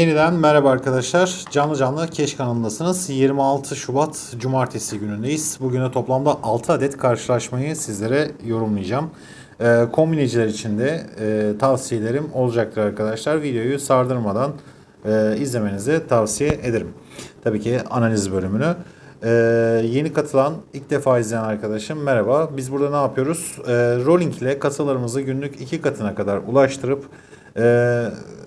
Yeniden merhaba arkadaşlar. Canlı canlı Keş kanalındasınız. 26 Şubat Cumartesi günündeyiz. Bugüne toplamda 6 adet karşılaşmayı sizlere yorumlayacağım. Ee, kombineciler için de e, tavsiyelerim olacaktır arkadaşlar. Videoyu sardırmadan e, izlemenizi tavsiye ederim. Tabii ki analiz bölümünü. Ee, yeni katılan, ilk defa izleyen arkadaşım merhaba. Biz burada ne yapıyoruz? Ee, rolling ile kasalarımızı günlük iki katına kadar ulaştırıp e,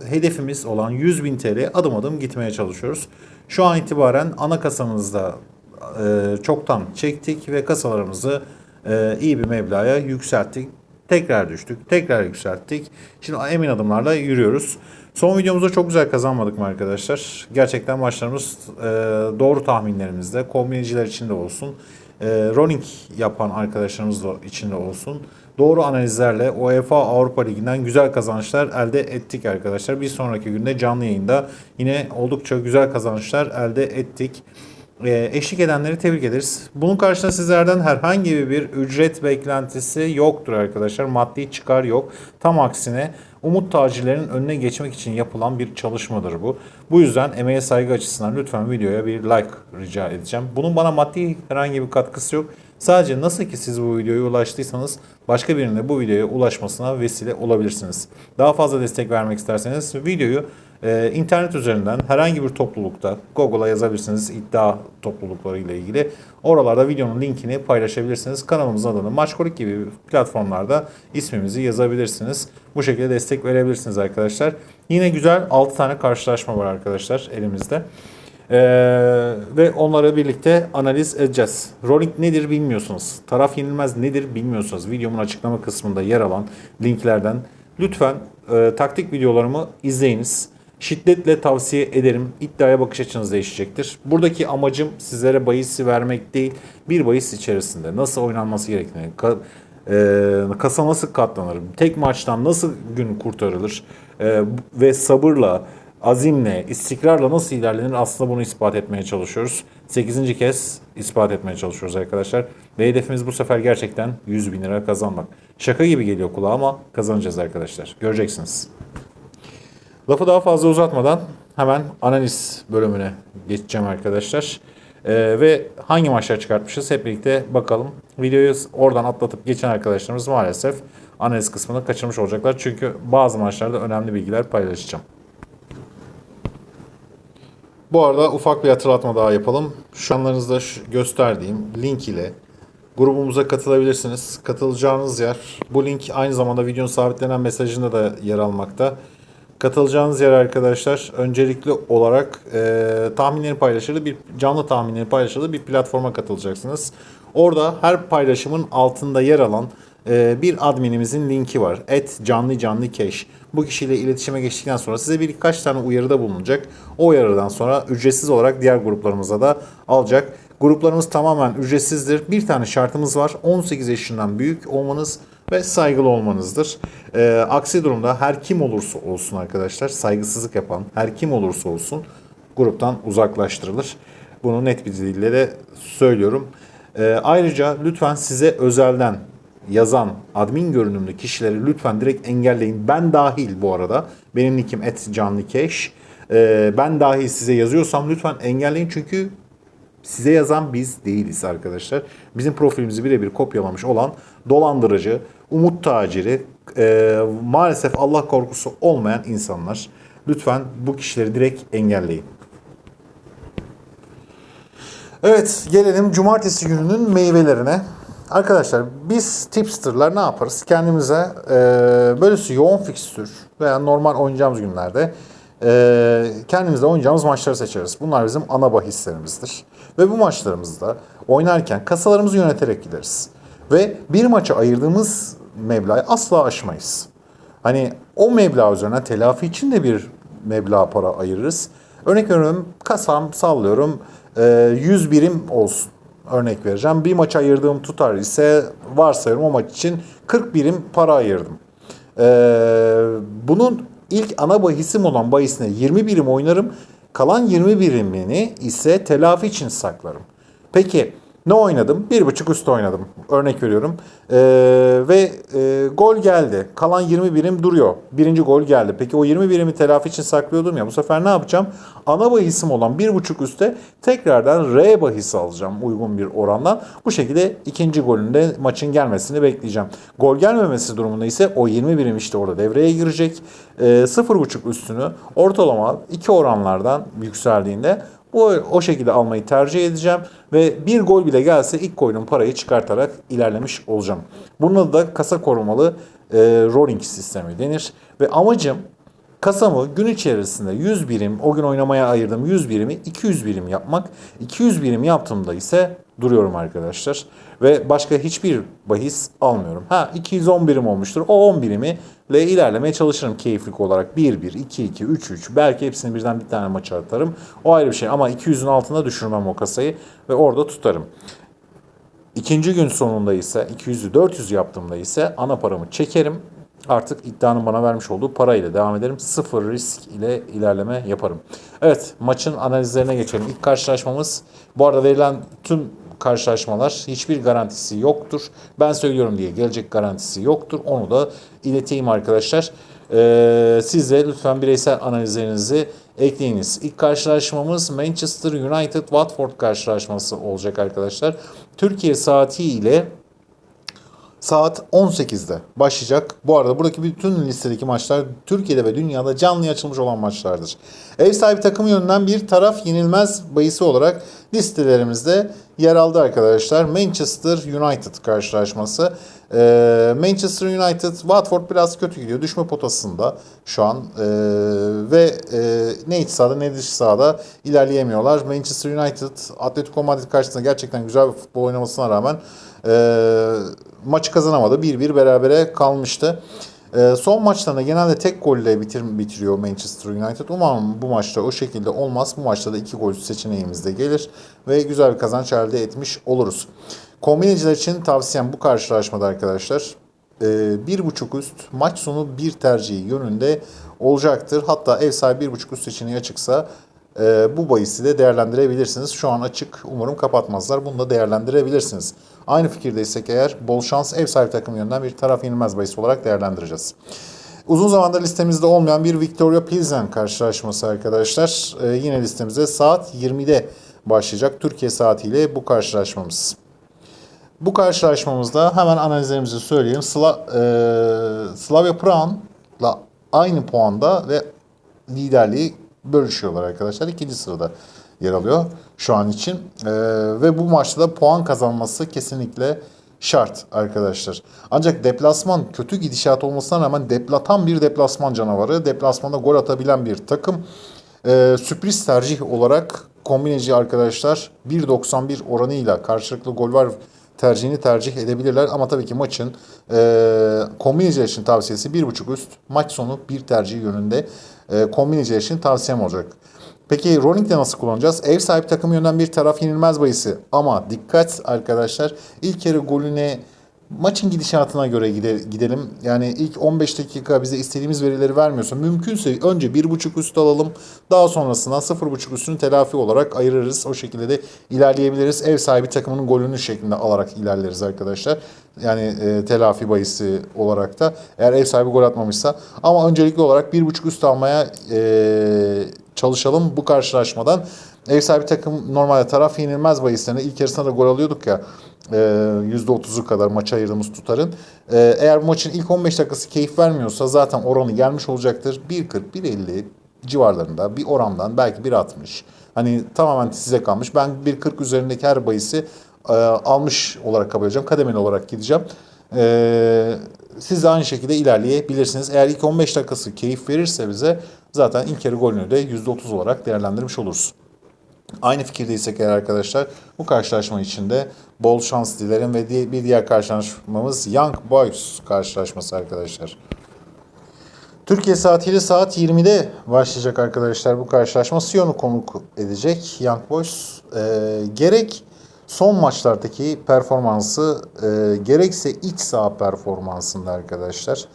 hedefimiz olan 100.000 TL adım adım gitmeye çalışıyoruz. Şu an itibaren ana kasamızda e, çoktan çektik ve kasalarımızı e, iyi bir meblağa yükselttik. Tekrar düştük, tekrar yükselttik. Şimdi emin adımlarla yürüyoruz. Son videomuzda çok güzel kazanmadık mı arkadaşlar? Gerçekten maçlarımız e, doğru tahminlerimizde, kombineciler içinde olsun, e, rolling yapan arkadaşlarımız da içinde olsun. Doğru analizlerle UEFA Avrupa Ligi'nden güzel kazançlar elde ettik arkadaşlar. Bir sonraki günde canlı yayında yine oldukça güzel kazançlar elde ettik. Ee, eşlik edenleri tebrik ederiz. Bunun karşısında sizlerden herhangi bir ücret beklentisi yoktur arkadaşlar. Maddi çıkar yok. Tam aksine umut tacirlerin önüne geçmek için yapılan bir çalışmadır bu. Bu yüzden emeğe saygı açısından lütfen videoya bir like rica edeceğim. Bunun bana maddi herhangi bir katkısı yok. Sadece nasıl ki siz bu videoya ulaştıysanız başka birinin de bu videoya ulaşmasına vesile olabilirsiniz. Daha fazla destek vermek isterseniz videoyu e, internet üzerinden herhangi bir toplulukta Google'a yazabilirsiniz iddia toplulukları ile ilgili. Oralarda videonun linkini paylaşabilirsiniz. Kanalımızın adını Maçkolik gibi platformlarda ismimizi yazabilirsiniz. Bu şekilde destek verebilirsiniz arkadaşlar. Yine güzel 6 tane karşılaşma var arkadaşlar elimizde. Ee, ve onları birlikte analiz edeceğiz. Rolling nedir bilmiyorsunuz. Taraf yenilmez nedir bilmiyorsunuz. Videomun açıklama kısmında yer alan linklerden lütfen e, taktik videolarımı izleyiniz. Şiddetle tavsiye ederim. İddiaya bakış açınız değişecektir. Buradaki amacım sizlere bahisi vermek değil. Bir bahis içerisinde nasıl oynanması gerektiğini, ka- e, kasa nasıl katlanır, tek maçtan nasıl gün kurtarılır e, ve sabırla, azimle, istikrarla nasıl ilerlenir aslında bunu ispat etmeye çalışıyoruz. 8. kez ispat etmeye çalışıyoruz arkadaşlar. Ve hedefimiz bu sefer gerçekten 100 bin lira kazanmak. Şaka gibi geliyor kulağa ama kazanacağız arkadaşlar. Göreceksiniz. Lafı daha fazla uzatmadan hemen analiz bölümüne geçeceğim arkadaşlar. Ee, ve hangi maçlar çıkartmışız hep birlikte bakalım. Videoyu oradan atlatıp geçen arkadaşlarımız maalesef analiz kısmını kaçırmış olacaklar. Çünkü bazı maçlarda önemli bilgiler paylaşacağım. Bu arada ufak bir hatırlatma daha yapalım. Şu anlarınızda gösterdiğim link ile grubumuza katılabilirsiniz. Katılacağınız yer bu link aynı zamanda videonun sabitlenen mesajında da yer almakta. Katılacağınız yer arkadaşlar öncelikli olarak e, tahminleri paylaşılır bir canlı tahminleri paylaşılır bir platforma katılacaksınız. Orada her paylaşımın altında yer alan bir adminimizin linki var. Et canlı canlı cash. Bu kişiyle iletişime geçtikten sonra size birkaç tane uyarıda bulunacak. O uyarıdan sonra ücretsiz olarak diğer gruplarımıza da alacak. Gruplarımız tamamen ücretsizdir. Bir tane şartımız var. 18 yaşından büyük olmanız ve saygılı olmanızdır. Ee, aksi durumda her kim olursa olsun arkadaşlar saygısızlık yapan her kim olursa olsun gruptan uzaklaştırılır. Bunu net bir dille de söylüyorum. Ee, ayrıca lütfen size özelden yazan admin görünümlü kişileri lütfen direkt engelleyin. Ben dahil bu arada. Benim nickim et canlı cash. Ee, ben dahil size yazıyorsam lütfen engelleyin çünkü size yazan biz değiliz arkadaşlar. Bizim profilimizi birebir kopyalamış olan dolandırıcı, umut taciri, e, maalesef Allah korkusu olmayan insanlar. Lütfen bu kişileri direkt engelleyin. Evet gelelim cumartesi gününün meyvelerine. Arkadaşlar biz tipsterlar ne yaparız? Kendimize e, böylesi yoğun fikstür veya normal oynayacağımız günlerde e, kendimizde oynayacağımız maçları seçeriz. Bunlar bizim ana bahislerimizdir. Ve bu maçlarımızda oynarken kasalarımızı yöneterek gideriz. Ve bir maça ayırdığımız meblağı asla aşmayız. Hani o meblağ üzerine telafi için de bir meblağ para ayırırız. Örnek veriyorum kasam sallıyorum e, 100 birim olsun. Örnek vereceğim. Bir maça ayırdığım tutar ise varsayıyorum o maç için 40 birim para ayırdım. E, bunun ilk ana bahisim olan bahisine 20 birim oynarım. Kalan 20 birimini ise telafi için saklarım. Peki Ne oynadım? Bir buçuk üst oynadım. Örnek veriyorum. Ee, ve e, gol geldi. Kalan 20 birim duruyor. Birinci gol geldi. Peki o 20 birimi telafi için saklıyordum ya. Bu sefer ne yapacağım? Ana bahisim olan bir buçuk üste tekrardan R bahisi alacağım uygun bir oranla. Bu şekilde ikinci golünde maçın gelmesini bekleyeceğim. Gol gelmemesi durumunda ise o 20 birim işte orada devreye girecek. Ee, 0.5 üstünü ortalama iki oranlardan yükseldiğinde bu o şekilde almayı tercih edeceğim ve bir gol bile gelse ilk koyduğum parayı çıkartarak ilerlemiş olacağım. Bunun da kasa korumalı e, rolling sistemi denir ve amacım kasamı gün içerisinde 100 birim o gün oynamaya ayırdığım 100 birimi 200 birim yapmak. 200 birim yaptığımda ise duruyorum arkadaşlar ve başka hiçbir bahis almıyorum. Ha 210 birim olmuştur. O 10 birimi ile ilerlemeye çalışırım keyiflik olarak. 1-1, 2-2, 3-3 belki hepsini birden bir tane maça atarım. O ayrı bir şey ama 200'ün altına düşürmem o kasayı ve orada tutarım. İkinci gün sonunda ise 200'ü 400 yaptığımda ise ana paramı çekerim. Artık iddianın bana vermiş olduğu parayla devam ederim. Sıfır risk ile ilerleme yaparım. Evet maçın analizlerine geçelim. İlk karşılaşmamız bu arada verilen tüm karşılaşmalar hiçbir garantisi yoktur. Ben söylüyorum diye gelecek garantisi yoktur. Onu da ileteyim arkadaşlar. Ee, siz de lütfen bireysel analizlerinizi ekleyiniz. İlk karşılaşmamız Manchester United Watford karşılaşması olacak arkadaşlar. Türkiye saati ile saat 18'de başlayacak. Bu arada buradaki bütün listedeki maçlar Türkiye'de ve dünyada canlı açılmış olan maçlardır. Ev sahibi takımı yönünden bir taraf yenilmez bayısı olarak listelerimizde yer aldı arkadaşlar. Manchester United karşılaşması. Ee, Manchester United, Watford biraz kötü gidiyor. Düşme potasında şu an. Ee, ve e, ne iç sahada ne dış sahada ilerleyemiyorlar. Manchester United, Atletico Madrid karşısında gerçekten güzel bir futbol oynamasına rağmen maçı kazanamadı. 1-1 berabere kalmıştı. E, son maçlarında genelde tek golle bitir, bitiriyor Manchester United. Umarım bu maçta o şekilde olmaz. Bu maçta da iki gol seçeneğimiz de gelir ve güzel bir kazanç elde etmiş oluruz. Kombineciler için tavsiyem bu karşılaşmada arkadaşlar. E, bir buçuk üst maç sonu bir tercihi yönünde olacaktır. Hatta ev sahibi bir buçuk üst seçeneği açıksa bu bahisi de değerlendirebilirsiniz. Şu an açık. Umarım kapatmazlar. Bunu da değerlendirebilirsiniz. Aynı fikirdeysek eğer bol şans ev sahibi takım yönünden bir taraf yenilmez bahis olarak değerlendireceğiz. Uzun zamandır listemizde olmayan bir Victoria Pilsen karşılaşması arkadaşlar. Ee, yine listemizde saat 20'de başlayacak Türkiye saatiyle bu karşılaşmamız. Bu karşılaşmamızda hemen analizlerimizi söyleyeyim. Sla, e, Slavia Prag'la aynı puanda ve liderliği bölüşüyorlar arkadaşlar. İkinci sırada yer alıyor şu an için. Ee, ve bu maçta da puan kazanması kesinlikle şart arkadaşlar. Ancak deplasman kötü gidişat olmasına rağmen depla, tam bir deplasman canavarı. Deplasmanda gol atabilen bir takım. Ee, sürpriz tercih olarak kombineci arkadaşlar 1.91 oranıyla karşılıklı gol var tercihini tercih edebilirler. Ama tabii ki maçın e, kombineciler için tavsiyesi 1.5 üst. Maç sonu bir tercih yönünde e, kombineciler için tavsiyem olacak. Peki Rolling'de nasıl kullanacağız? Ev sahibi takım yönden bir taraf yenilmez bayısı. Ama dikkat arkadaşlar ilk yarı golüne maçın gidişatına göre gide- gidelim. Yani ilk 15 dakika bize istediğimiz verileri vermiyorsa mümkünse önce 1.5 üst alalım. Daha sonrasında 0.5 üstünü telafi olarak ayırırız. O şekilde de ilerleyebiliriz. Ev sahibi takımının golünü şeklinde alarak ilerleriz arkadaşlar. Yani e, telafi bayısı olarak da eğer ev sahibi gol atmamışsa. Ama öncelikli olarak 1.5 üst almaya e, çalışalım bu karşılaşmadan. Ev sahibi takım normalde taraf yenilmez bahislerinde ilk yarısında da gol alıyorduk ya e, %30'u kadar maça ayırdığımız tutarın. E, eğer bu maçın ilk 15 dakikası keyif vermiyorsa zaten oranı gelmiş olacaktır. 1.40, 1.50 civarlarında bir orandan belki 1.60. Hani tamamen size kalmış. Ben 1.40 üzerindeki her bahisi e, almış olarak kabul edeceğim. Kademeli olarak gideceğim. E, siz de aynı şekilde ilerleyebilirsiniz. Eğer ilk 15 dakikası keyif verirse bize zaten ilk yarı golünü de %30 olarak değerlendirmiş oluruz. Aynı fikirdeysek eğer arkadaşlar bu karşılaşma içinde bol şans dilerim ve bir diğer karşılaşmamız Young Boys karşılaşması arkadaşlar. Türkiye saatiyle saat 20'de başlayacak arkadaşlar bu karşılaşma. Sion'u konuk edecek Young Boys. Ee, gerek son maçlardaki performansı e, gerekse iç saha performansında arkadaşlar.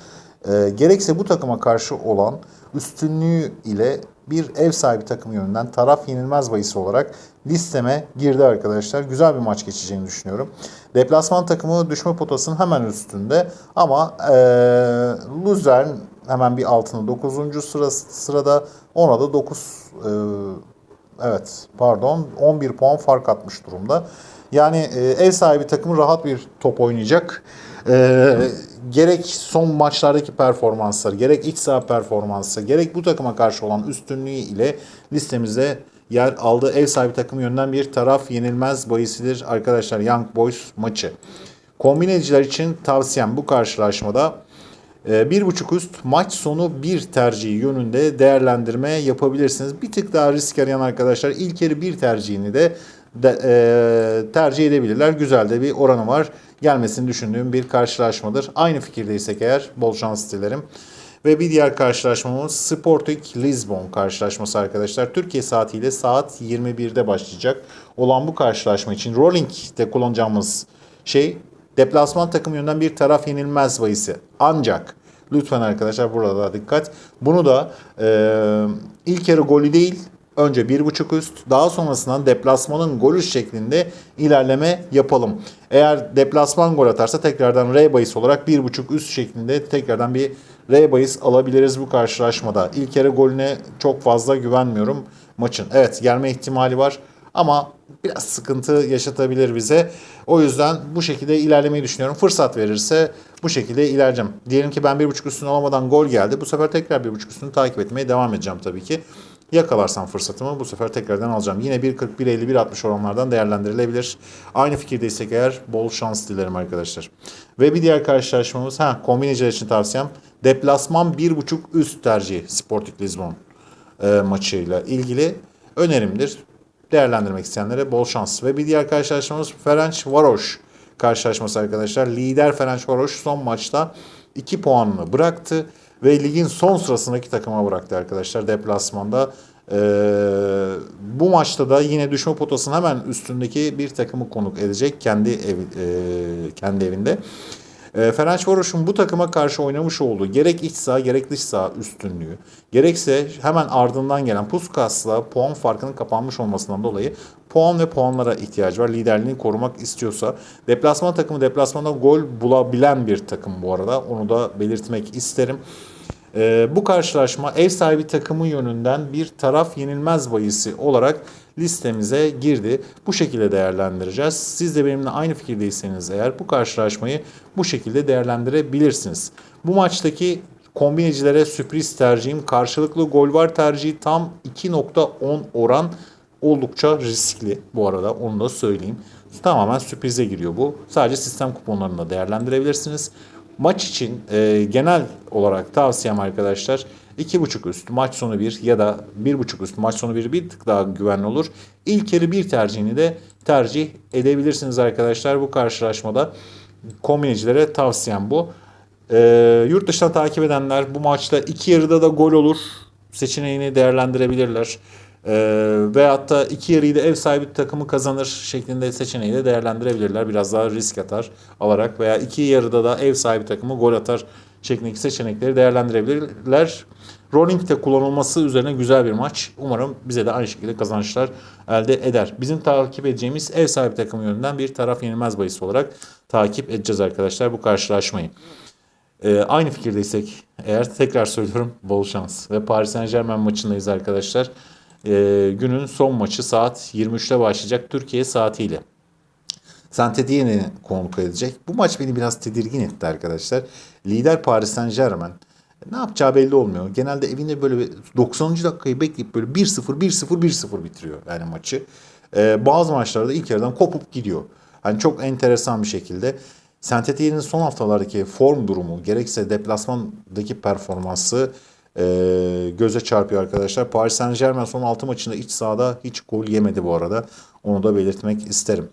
E, gerekse bu takıma karşı olan üstünlüğü ile bir ev sahibi takım yönünden taraf yenilmez bahisi olarak listeme girdi arkadaşlar. Güzel bir maç geçeceğini düşünüyorum. Deplasman takımı düşme potasının hemen üstünde ama e, Luzern hemen bir altında 9. Sıra, sırada ona da 9 e, evet pardon 11 puan fark atmış durumda. Yani e, ev sahibi takımı rahat bir top oynayacak. E, gerek son maçlardaki performansları, gerek iç saha performansı, gerek bu takıma karşı olan üstünlüğü ile listemizde yer aldığı ev sahibi takım yönünden bir taraf yenilmez bahisidir arkadaşlar Young Boys maçı. Kombineciler için tavsiyem bu karşılaşmada e, bir buçuk üst maç sonu bir tercihi yönünde değerlendirme yapabilirsiniz. Bir tık daha risk arayan arkadaşlar ilk yarı bir tercihini de, de e, tercih edebilirler. Güzel de bir oranı var. Gelmesini düşündüğüm bir karşılaşmadır. Aynı fikirdeysek eğer bol şans dilerim. Ve bir diğer karşılaşmamız Sporting Lisbon karşılaşması arkadaşlar. Türkiye saatiyle saat 21'de başlayacak olan bu karşılaşma için Rolling'de kullanacağımız şey deplasman takım yönünden bir taraf yenilmez bahisi. Ancak lütfen arkadaşlar burada da dikkat. Bunu da e, ilk yarı golü değil Önce bir buçuk üst, daha sonrasında deplasmanın golü şeklinde ilerleme yapalım. Eğer deplasman gol atarsa tekrardan R bahis olarak bir buçuk üst şeklinde tekrardan bir R bahis alabiliriz bu karşılaşmada. İlk yarı golüne çok fazla güvenmiyorum maçın. Evet gelme ihtimali var ama biraz sıkıntı yaşatabilir bize. O yüzden bu şekilde ilerlemeyi düşünüyorum. Fırsat verirse bu şekilde ilerleyeceğim. Diyelim ki ben bir buçuk üstünü alamadan gol geldi. Bu sefer tekrar bir buçuk üstünü takip etmeye devam edeceğim tabii ki. Yakalarsam fırsatımı bu sefer tekrardan alacağım. Yine 1.40, 1.50, 1.60 oranlardan değerlendirilebilir. Aynı fikirdeysek eğer bol şans dilerim arkadaşlar. Ve bir diğer karşılaşmamız, ha kombineciler için tavsiyem deplasman 1.5 üst tercihi Sporting Lisbon e, maçıyla ilgili önerimdir. Değerlendirmek isteyenlere bol şans. Ve bir diğer karşılaşmamız Ferenc Varoş karşılaşması arkadaşlar. Lider Ferenc Varoş son maçta 2 puanını bıraktı ve ligin son sırasındaki takıma bıraktı arkadaşlar deplasmanda. Ee, bu maçta da yine düşme potasının hemen üstündeki bir takımı konuk edecek kendi evi, e, kendi evinde. E, Ferencvaros'un bu takıma karşı oynamış olduğu gerek iç saha gerek dış saha üstünlüğü, gerekse hemen ardından gelen Puskas'la puan farkının kapanmış olmasından dolayı puan ve puanlara ihtiyacı var. Liderliğini korumak istiyorsa. Deplasman takımı deplasmanda gol bulabilen bir takım bu arada. Onu da belirtmek isterim. Ee, bu karşılaşma ev sahibi takımı yönünden bir taraf yenilmez bayisi olarak listemize girdi. Bu şekilde değerlendireceğiz. Siz de benimle aynı fikirdeyseniz eğer bu karşılaşmayı bu şekilde değerlendirebilirsiniz. Bu maçtaki kombinecilere sürpriz tercihim karşılıklı gol var tercihi tam 2.10 oran oldukça riskli bu arada onu da söyleyeyim. Tamamen sürprize giriyor bu. Sadece sistem kuponlarında değerlendirebilirsiniz. Maç için e, genel olarak tavsiyem arkadaşlar 2.5 üst maç sonu 1 ya da 1.5 üst maç sonu 1 bir tık daha güvenli olur. İlk yarı bir tercihini de tercih edebilirsiniz arkadaşlar bu karşılaşmada. Kombinecilere tavsiyem bu. E, yurt dışından takip edenler bu maçta iki yarıda da gol olur seçeneğini değerlendirebilirler. E, veyahut da iki yarıyı da ev sahibi takımı kazanır şeklinde seçeneği de değerlendirebilirler. Biraz daha risk atar alarak veya iki yarıda da ev sahibi takımı gol atar şeklindeki seçenekleri değerlendirebilirler. Rolling'de kullanılması üzerine güzel bir maç. Umarım bize de aynı şekilde kazançlar elde eder. Bizim takip edeceğimiz ev sahibi takım yönünden bir taraf yenilmez bahis olarak takip edeceğiz arkadaşlar bu karşılaşmayı. Ee, aynı fikirdeysek eğer tekrar söylüyorum bol şans. Ve Paris Saint Germain maçındayız arkadaşlar. Ee, günün son maçı saat 23'te başlayacak Türkiye saatiyle. Saint Etienne'i konuk edecek. Bu maç beni biraz tedirgin etti arkadaşlar. Lider Paris Saint Germain ne yapacağı belli olmuyor. Genelde evinde böyle 90. dakikayı bekleyip böyle 1-0, 1-0, 1-0 bitiriyor yani maçı. Ee, bazı maçlarda ilk yarıdan kopup gidiyor. Hani çok enteresan bir şekilde. Saint Etienne'in son haftalardaki form durumu gerekse deplasmandaki performansı e, göze çarpıyor arkadaşlar. Paris Saint Germain son 6 maçında iç sahada hiç gol yemedi bu arada. Onu da belirtmek isterim.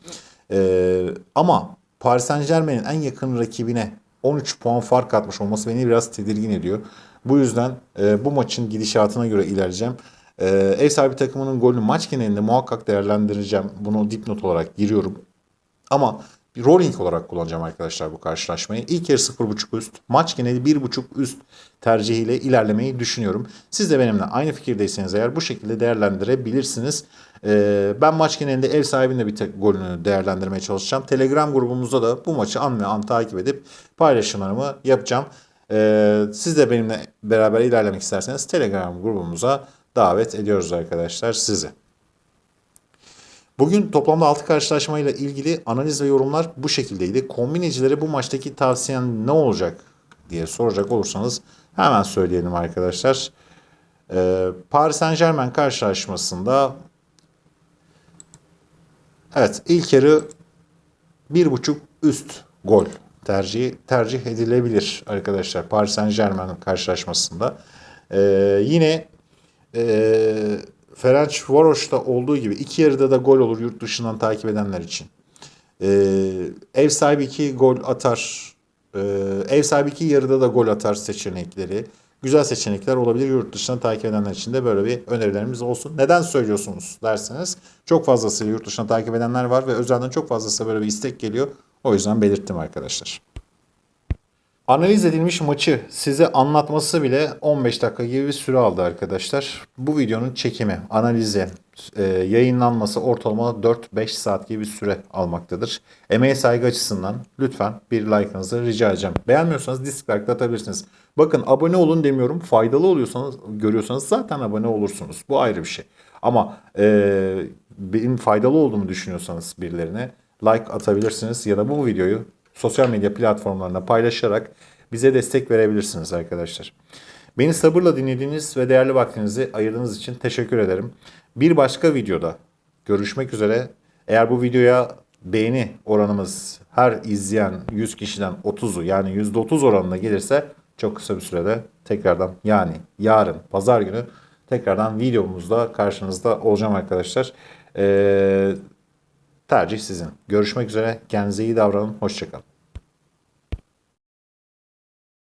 E, ama Paris Saint Germain'in en yakın rakibine 13 puan fark atmış olması beni biraz tedirgin ediyor. Bu yüzden e, bu maçın gidişatına göre ilerleyeceğim. E, ev sahibi takımının golünü maç genelinde muhakkak değerlendireceğim. Bunu dipnot olarak giriyorum. Ama rolling olarak kullanacağım arkadaşlar bu karşılaşmayı. İlk yarı 0.5 üst, maç geneli 1.5 üst tercihiyle ilerlemeyi düşünüyorum. Siz de benimle aynı fikirdeyseniz eğer bu şekilde değerlendirebilirsiniz. Ee, ben maç genelinde ev sahibinin de bir tek golünü değerlendirmeye çalışacağım. Telegram grubumuzda da bu maçı an ve an takip edip paylaşımlarımı yapacağım. Ee, siz de benimle beraber ilerlemek isterseniz Telegram grubumuza davet ediyoruz arkadaşlar sizi. Bugün toplamda 6 karşılaşmayla ilgili analiz ve yorumlar bu şekildeydi. Kombinecilere bu maçtaki tavsiyen ne olacak diye soracak olursanız hemen söyleyelim arkadaşlar. Ee, Paris Saint Germain karşılaşmasında evet ilk yarı 1.5 üst gol tercih tercih edilebilir arkadaşlar Paris Saint Germain karşılaşmasında. Ee, yine e, Ferenc Varoş'ta olduğu gibi iki yarıda da gol olur yurt dışından takip edenler için. Ee, ev sahibi iki gol atar. Ee, ev sahibi iki yarıda da gol atar seçenekleri. Güzel seçenekler olabilir yurt dışından takip edenler için de böyle bir önerilerimiz olsun. Neden söylüyorsunuz derseniz çok fazlasıyla yurt dışından takip edenler var ve özelden çok fazlası böyle bir istek geliyor. O yüzden belirttim arkadaşlar. Analiz edilmiş maçı size anlatması bile 15 dakika gibi bir süre aldı arkadaşlar. Bu videonun çekimi, analizi, e, yayınlanması ortalama 4-5 saat gibi bir süre almaktadır. Emeğe saygı açısından lütfen bir like'ınızı rica edeceğim. Beğenmiyorsanız dislike atabilirsiniz. Bakın abone olun demiyorum. Faydalı oluyorsanız, görüyorsanız zaten abone olursunuz. Bu ayrı bir şey. Ama e, benim faydalı olduğumu düşünüyorsanız birilerine like atabilirsiniz ya da bu videoyu sosyal medya platformlarında paylaşarak bize destek verebilirsiniz arkadaşlar. Beni sabırla dinlediğiniz ve değerli vaktinizi ayırdığınız için teşekkür ederim. Bir başka videoda görüşmek üzere. Eğer bu videoya beğeni oranımız her izleyen 100 kişiden 30'u yani %30 oranına gelirse çok kısa bir sürede tekrardan yani yarın pazar günü tekrardan videomuzda karşınızda olacağım arkadaşlar. Ee, tercih sizin. Görüşmek üzere. Kendinize iyi davranın. Hoşçakalın.